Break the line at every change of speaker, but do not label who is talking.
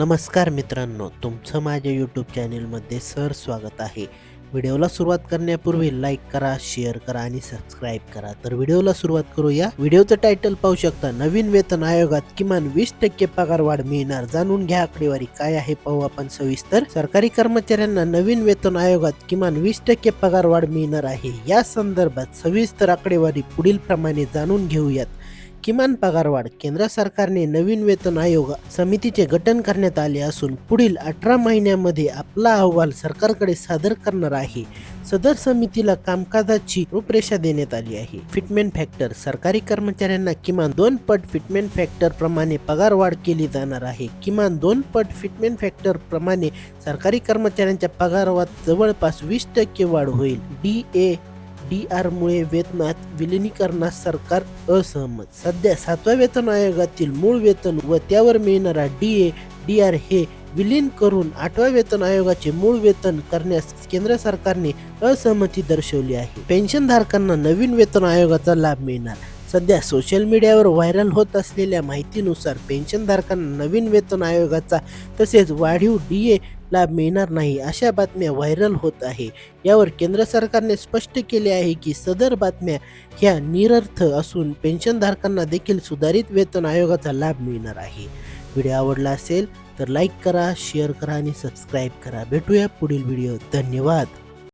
नमस्कार मित्रांनो तुमचं माझ्या यूट्यूब चॅनेलमध्ये सर स्वागत आहे. व्हिडिओला सुरुवात करण्यापूर्वी लाईक करा शेअर करा आणि सबस्क्राईब करा. तर व्हिडिओला सुरुवात करूया. व्हिडिओचं टायटल पाहू शकता नवीन वेतन आयोगात किमान वीस टक्के पगार वाढ मिळणार. जाणून घ्या आकडेवारी काय आहे पाहू आपण सविस्तर. सरकारी कर्मचाऱ्यांना नवीन वेतन आयोगात किमान वीस टक्के पगार वाढ मिळणार आहे. या संदर्भात सविस्तर आकडेवारी पुढील प्रमाणे जाणून घेऊयात. किमान पगारवाढ केंद्र सरकारने नवीन वेतन आयोग समितीचे गठन करण्यात आले असून पुढील अठरा महिन्यामध्ये आपला अहवाल सरकारकडे सादर करणार आहे. सदर समितीला कामकाजाची रूपरेषा देण्यात आली आहे. फिटमेंट फॅक्टर सरकारी कर्मचाऱ्यांना किमान दोन पट फिटमेंट फॅक्टर प्रमाणे पगार वाढ केली जाणार आहे. किमान दोन पट फिटमेंट फॅक्टर प्रमाणे सरकारी कर्मचाऱ्यांच्या पगारात जवळपास वीस टक्के वाढ होईल. डी ए डी आरमुळे वेतनात विलिनीकरणास सरकार असहमत. सध्या सातव्या वेतन आयोगातील मूळ वेतन व त्यावर मिळणारा डी ए डी आर हे विलीन करून आठव्या वेतन आयोगाचे मूळ वेतन करण्यास केंद्र सरकारने असहमती दर्शवली आहे. पेन्शनधारकांना नवीन वेतन आयोगाचा लाभ मिळणार. सध्या सोशल मीडियावर व्हायरल होत असलेल्या माहितीनुसार पेन्शनधारकांना नवीन वेतन आयोगाचा तसेच वाढीव डी ए लाभ मिळणार नाही अशा बातम्या व्हायरल होत आहे. यावर केंद्र सरकारने स्पष्ट केले आहे की सदर बातम्या ह्या निरर्थ असून पेन्शनधारकांना देखील सुधारित वेतन आयोगाचा लाभ मिळणार आहे. व्हिडिओ आवडला असेल तर लाईक करा शेअर करा आणि सबस्क्राईब करा. भेटूया पुढील व्हिडिओ धन्यवाद.